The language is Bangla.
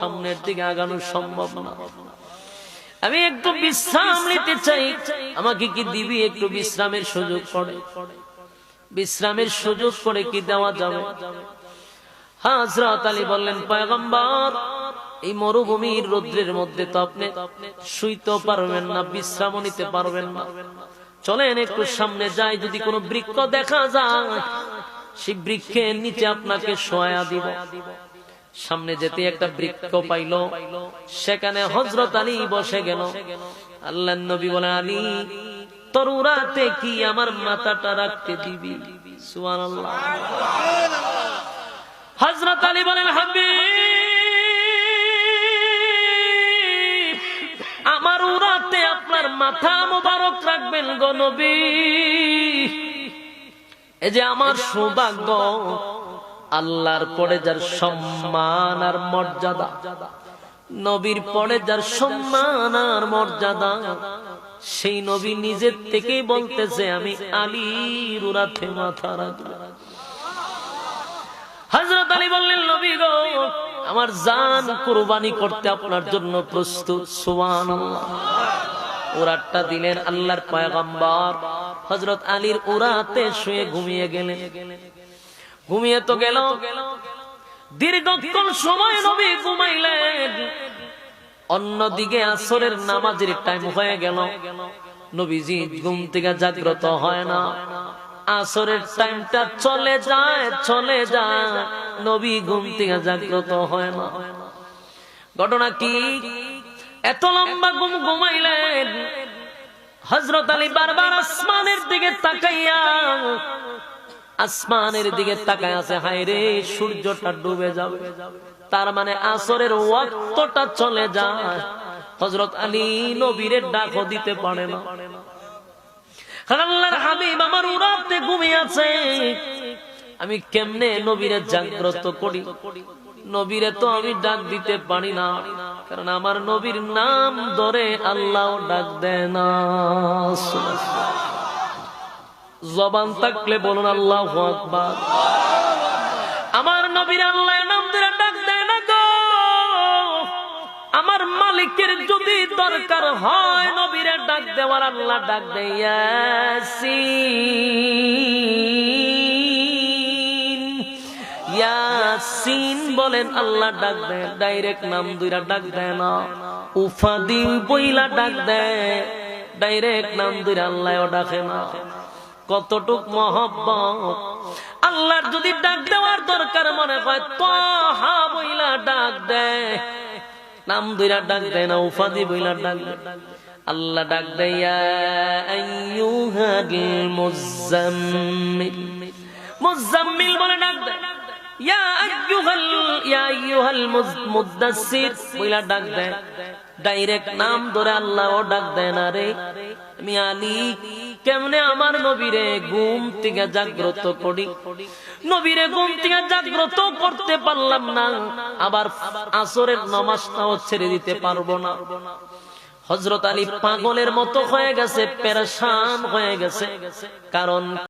সামনের দিকে আগানো সম্ভব না। আমি একটু বিশ্রাম নিতে চাই। আমাকে কি দিবি একটু বিশ্রামের সুযোগ করে? বিশ্রামের সুযোগ করে কি দেওয়া যাবে? আলী বললেন, পয়গম্বর, এই মরুভূমির রৌদ্রের মধ্যে তো আপনি শুইতেও পারবেন না বিশ্রাম নিতে পারবেন না। চলেন একটু সামনে যাই, যদি কোনো বৃক্ষ দেখা যায়, সেই বৃক্ষের নিচে আপনাকে সয়া দিব। সামনে যেতে একটা বৃক্ষ পাইল। সেখানে হজরত আলী বসে গেল। আল্লাহ নবী বলে আলী তরুরাতে কি আমার মাথাটা রাখতে দিবি? হজরত আলী বলেন হাবি আমার উড়াতে আপনার মাথা মোবারক রাখবেন গো নবী। এই যে আমার সৌভাগ্য আল্লাহর পরে যার সম্মান আর মর্যাদা, নবীর পরে যার সম্মান আর মর্যাদা, সেই নবী নিজের থেকেই বলতেছে, আমি আলীর উড়াতে মাথা হজরত আলী বললেন, নবী গো, আমার জান কুরবানি করতে আপনার জন্য প্রস্তুত। সুবান ওরাটটা দিলেন আল্লাহর পয়গম্বর। হজরত আলীর ওরাতে শুয়ে ঘুমিয়ে গেলেন। ঘুমিয়ে তো গেল দীর্ঘক্ষণ সময় নবী ঘুমাইলেন। অন্যদিকে আসরের নামাজের টাইম হয়ে গেল। নবীজি ঘুম থেকে জাগ্রত হয় না। আসরের টাইমটা চলে যায় চলে যায়। নবী ঘুম থেকে জাগ্রত হয় না। ঘটনা কি? এত লম্বা ঘুম ঘুমাইলেন। হজরত আলী বারবার আসমানের দিকে তাকাইয়া আসমানের দিকে তাকায় আছে, হায় রে, সূর্যটা ডুবে যাবে। তার মানে আসরের ওয়াক্তটা চলে যায়। হজরত আলী নবীরের ডাকও দিতে পারে না। আমি কেমনে নবীরে জাগ্রত করি? নবীরে তো আমি ডাক দিতে পারি না। কারণ আমার নবীর নাম ধরে আল্লাহ ডাক দেয় না। জবান থাকলে বলুন আল্লাহ আকবার। আমার নবীর আল্লাহ নাম ধরে ডাক দেয় না গো। আমার মালিকের যদি দরকার হয় নবীরে ডাক দেওয়ার আল্লাহ ডাক দেয়, ইয়াসিন। ইয়াসিন বলেন, আল্লাহ ডাক দেয়, ডাইরেক্ট নাম দুইরা ডাক দেয় না। উফাদি বইলা ডাক দেয়, ডাইরেক্ট নাম দুইরা আল্লাহ ডাকে না। কতটুক মহব্বত? আল্লাহর যদি ডাক দেওয়ার দরকার মনে হয়, তহা বইলা ডাক দেয় নাম দুইরা ডাক দেয় না উফাদি বইলা ডাক আল্লাহ ডাক দেয় মুজাম্মিল বলে ডাক দেয় ইয়া বইলা ডাক দেয় ডাইরেক্ট নাম ধরে আল্লাহ ও ডাক দেয় না রে। আমি আলী কেমনে আমার নবীরে ঘুম থেকে জাগ্রত করি? নবীরে ঘুম থেকে জাগ্রত করতে পারলাম না। আবার আসরের নমাজটাও ছেড়ে দিতে পারব না। হজরত আলী পাগলের মতো হয়ে গেছে, পেরেশান হয়ে গেছে। কারণ